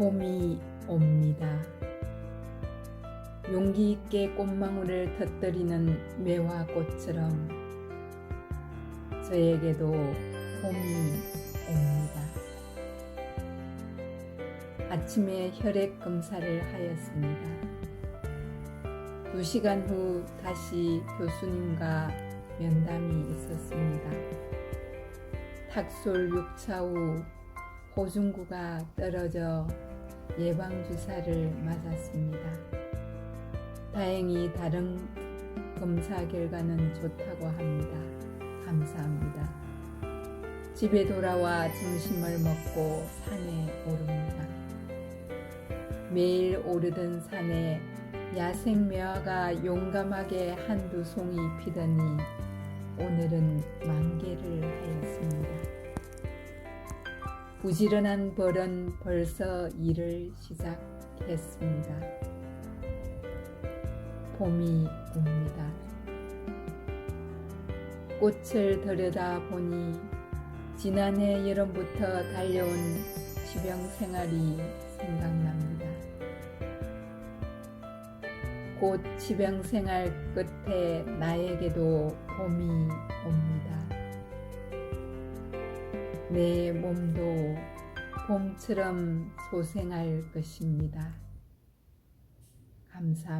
봄이 옵니다. 용기 있게 꽃망울을 터뜨리는 매화꽃처럼 저에게도 봄이 옵니다. 아침에 혈액 검사를 하였습니다. 두 시간 후 다시 교수님과 면담이 있었습니다. 탁솔 6차 후 호중구가 떨어져 예방주사를 맞았습니다. 다행히 다른 검사 결과는 좋다고 합니다. 감사합니다. 집에 돌아와 점심을 먹고 산에 오릅니다. 매일 오르던 산에 야생 매화가 용감하게 한두 송이 피더니 오늘은 만개를 하였습니다. 부지런한 벌은 벌써 일을 시작했습니다. 봄이 옵니다. 꽃을 들여다 보니 지난해 여름부터 달려온 지병 생활이 생각납니다. 곧 지병 생활 끝에 나에게도 봄이 옵니다. 내 몸도 봄처럼 소생할 것입니다. 감사합니다.